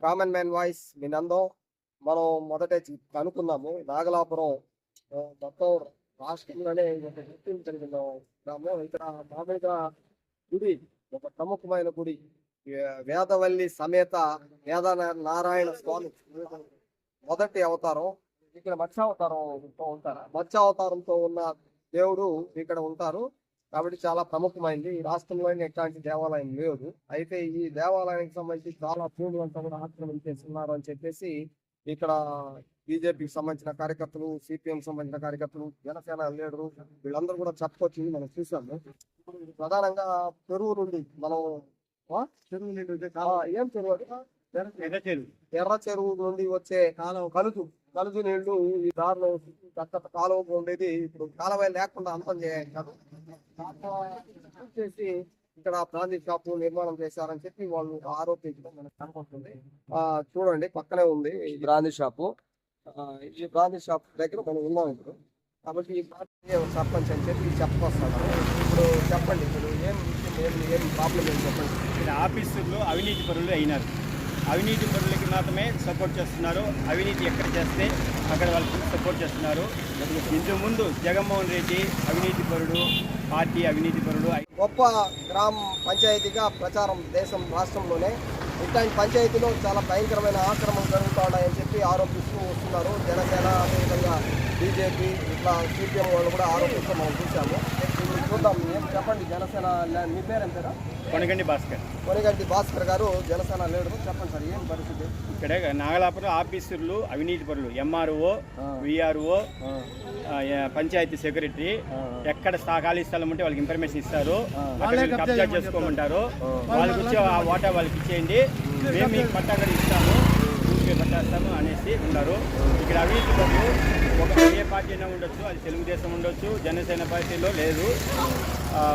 Common man voice మీ నందం మనం మొదట కనుక్కున్నాము నాగలాపురం ఆ, మొత్తం రాష్ట్రంలోనే ఒక గుర్తింపు కలిగిన గ్రామం. ఇక్కడ మామూలుగా గుడి ఒక ప్రముఖమైన గుడి. వేదవల్లి సమేత వేద నారాయణ స్వామి మొదటి అవతారం. ఇక్కడ మత్స్యావతారంతో ఉంటారు. మత్స్యావతారంతో ఉన్న దేవుడు ఇక్కడ ఉంటారు. కాబట్టి చాలా ప్రముఖమైంది. ఈ రాష్ట్రంలోనే ఎట్లాంటి దేవాలయం లేదు. అయితే ఈ దేవాలయానికి సంబంధించి చాలా భూములు అంతా కూడా ఆక్రమించేస్తున్నారు అని చెప్పేసి ఇక్కడ బీజేపీకి సంబంధించిన కార్యకర్తలు సిపిఎం సంబంధించిన కార్యకర్తలు జనసేన లీడరు వీళ్ళందరూ కూడా చెప్పుకొచ్చింది మనం చూసాము ప్రధానంగా చెరువు నుండి మనం ఏం చెరువు? ఎర్ర చెరువు. నుండి వచ్చే కాలువ కలుజు కలుజు నీళ్ళు ఈ దారిలో చక్కట కాలువ ఉండేది. ఇప్పుడు కాలువ లేకుండా అంతం చేయాలి కాదు. చేసి ఇక్కడ బ్రాందీ షాపు నిర్మాణం చేశారని చెప్పి వాళ్ళు ఆరోపించడం మనకు కనపడుతుంది చూడండి పక్కనే ఉంది. ఈ బ్రాందీ షాపు. ఆ, ఈ బ్రాందీ షాప్ దగ్గర మనం ఉన్నాం ఇప్పుడు. కాబట్టి ఈ సర్పంచ్ అని చెప్పి చెప్పొస్తాడు ఇప్పుడు చెప్పండి ఇప్పుడు ఏం విషయం ఏం ఏం ప్రాబ్లం ఏం చెప్పండి. ఇక్కడ ఆఫీసర్లు అవినీతి పరులు అయినారు. అవినీతి పనులకి మాత్రమే సపోర్ట్ చేస్తున్నారు. అవినీతి ఎక్కడ చేస్తే అక్కడ వాళ్ళకి సపోర్ట్ చేస్తున్నారు. ఇంతకు ముందు జగన్మోహన్ రెడ్డి అవినీతి పరుడు పార్టీ అవినీతి పరుడు గొప్ప గ్రామ పంచాయతీగా ప్రచారం దేశం రాష్ట్రంలోనే. ఇట్లాంటి పంచాయతీలో చాలా భయంకరమైన ఆక్రమణలు జరుగుతూ ఉన్నాయని చెప్పి ఆరోపిస్తూ వస్తున్నారు. జనసేన అదేవిధంగా బీజేపీ ఇట్లా సిపిఎం వాళ్ళు కూడా ఆరోపిస్తూ మనం చూసాము చూద్దాం. ఏం చెప్పండి జనసేన లే- మీ పేరు ఏం పేరు? కొనగండి భాస్కర్. కొనిగంటి భాస్కర్ గారు జనసేన లీడరు. చెప్పండి సార్ ఏం పరిస్థితి? ఇక్కడ నాగలాపురం ఆఫీసర్లు అవినీతి పరులు ఎంఆర్ఓ విఆర్ఓ పంచాయతీ సెక్రటరీ ఎక్కడ ఖాళీ స్థలం ఉంటే వాళ్ళకి ఇన్ఫర్మేషన్ ఇస్తారు. కబ్జా చేసుకోమంటారు. వాళ్ళకి ఇచ్చే ఆ వాటా వాళ్ళకి ఇచ్చేయండి. మేము మీకు పట్టా కూడా ఇస్తాము. ఊరికే పట్టేస్తాము అనేసి ఉన్నారు. ఇక్కడ అవినీతి పరులు ఒక ఏ పార్టీ అయినా ఉండొచ్చు అది తెలుగుదేశం ఉండొచ్చు జనసేన పార్టీలో లేదు.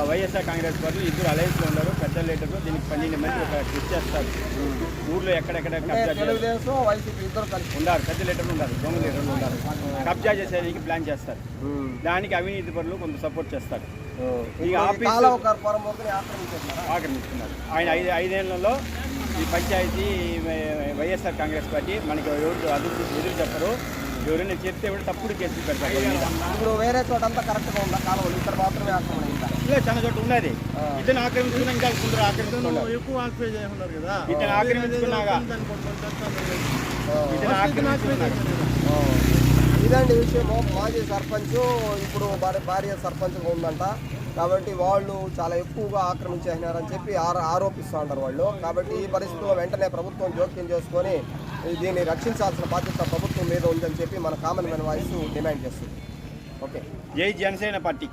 వైఎస్ఆర్ కాంగ్రెస్ పార్టీ ఇద్దరు అలయన్స్లో ఉన్నారు పెద్ద లీడర్లు దీనికి పన్నెండు మంది ఒక ట్విస్ట్ చేస్తారు. ఊర్లో ఎక్కడెక్కడ ఉండారు పెద్ద లీటర్లు ఉండారు దొంగ లీటర్లు ఉండారు కబ్జా చేసేదానికి ప్లాన్ చేస్తారు. దానికి అవినీతి పరులు కొంత సపోర్ట్ చేస్తారు. ఈ ఆఫీసు ఆక్రమిస్తున్నారు. ఆయన ఐదు ఐదేళ్ళలో ఈ పంచాయతీ వైఎస్ఆర్ కాంగ్రెస్ పార్టీ మనకి ఎవరు అదుపు ఎదురు చెప్పరు. ఎవరైనా చెప్తే కూడా తప్పుడు కేసులు పెడతారు. ఇప్పుడు వేరే చోట అంతా కరెక్ట్గా ఉందా? కాలువలు ఇక్కడ మాత్రమే ఆక్రమణ అయిందా ఇలా చాలా చోట ఉన్నది. ఇతను ఆక్రమించుకున్నా ఇంకా కొందరు ఆక్రమిస్తున్నారు ఎక్కువ ఆక్యుపై చేయమన్నారు కదా. ఇతను చేస్తాను. ఇతను ఇదండి విషయము. మాజీ సర్పంచ్ ఇప్పుడు భార్య భార్య సర్పంచ్ ఉందంట. కాబట్టి వాళ్ళు చాలా ఎక్కువగా ఆక్రమించేసినారని చెప్పి ఆర ఆరోపిస్తూ ఉంటారు వాళ్ళు. కాబట్టి ఈ పరిస్థితుల్లో వెంటనే ప్రభుత్వం జోక్యం చేసుకొని దీన్ని రక్షించాల్సిన బాధ్యత ప్రభుత్వం మీద ఉందని చెప్పి మన కామన్ మ్యాన్ వాయిస్ డిమాండ్ చేస్తుంది. ఓకే. జై జనసేన పార్టీ.